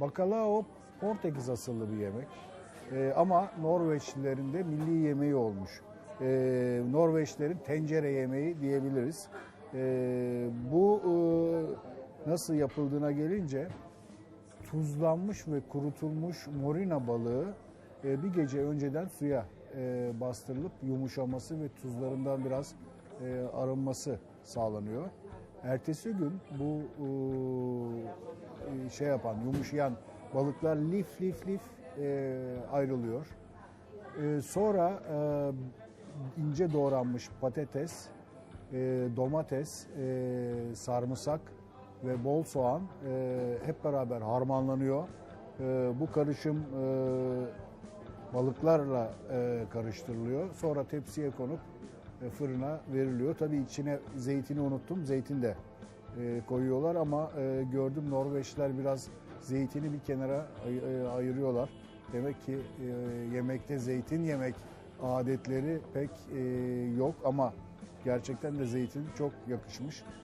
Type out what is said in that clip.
Bacalhau Portekiz asıllı bir yemek. Ee, ama Norveçlilerin de milli yemeği olmuş. Ee, Norveçlerin tencere yemeği diyebiliriz. Ee, bu e, nasıl yapıldığına gelince tuzlanmış ve kurutulmuş morina balığı e, bir gece önceden suya e, bastırılıp yumuşaması ve tuzlarından biraz e, arınması sağlanıyor. Ertesi gün bu e, şey yapan, yumuşayan balıklar lif lif lif e, ayrılıyor. E, sonra e, ince doğranmış patates, e, domates, e, sarımsak ve bol soğan e, hep beraber harmanlanıyor. E, bu karışım e, balıklarla e, karıştırılıyor. Sonra tepsiye konup e, fırına veriliyor. Tabii içine zeytini unuttum. Zeytin de e, koyuyorlar ama e, gördüm Norveçliler biraz zeytini bir kenara e, ayırıyorlar. Demek ki yemekte zeytin yemek adetleri pek yok ama gerçekten de zeytin çok yakışmış.